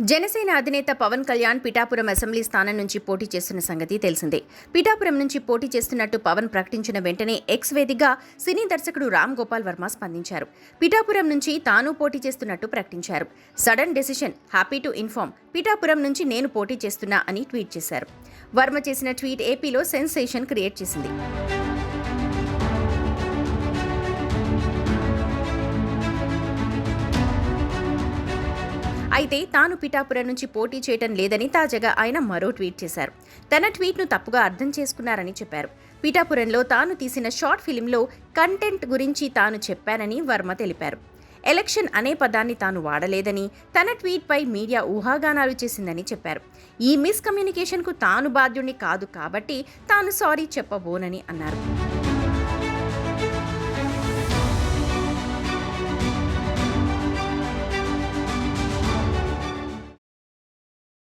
జనసేన అధినేత పవన్ కళ్యాణ్ పిఠాపురం అసెంబ్లీ స్థానం నుంచి పోటీ చేస్తున్న సంగతి తెలిసిందే. పిఠాపురం నుంచి పోటీ చేస్తున్నట్టు పవన్ ప్రకటించిన వెంటనే ఎక్స్ వేదిగా సినీ దర్శకుడు రామ్ గోపాల్ వర్మ స్పందించారు. పిఠాపురం నుంచి తాను పోటీ చేస్తున్నట్టు ప్రకటించారు. Sudden decision happy to inform Pithapuram నుంచి నేను పోటీ చేస్తున్నా అని ట్వీట్ చేశారు. వర్మ చేసిన ట్వీట్ ఏపీలో సెన్సేషన్ క్రియేట్ చేసింది. అయితే తాను పిఠాపురం నుంచి పోటీ చేయటం లేదని తాజాగా ఆయన మరో ట్వీట్ చేశారు. తన ట్వీట్ను తప్పుగా అర్థం చేసుకున్నారని చెప్పారు. పిఠాపురంలో తాను తీసిన షార్ట్ ఫిలింలో కంటెంట్ గురించి తాను చెప్పానని వర్మ తెలిపారు. ఎలక్షన్ అనే పదాన్ని తాను వాడలేదని తన ట్వీట్పై మీడియా ఊహాగానాలు చేసిందని చెప్పారు. ఈ మిస్కమ్యూనికేషన్కు తాను బాధ్యుణ్ణి కాదు కాబట్టి తాను సారీ చెప్పబోనని అన్నారు.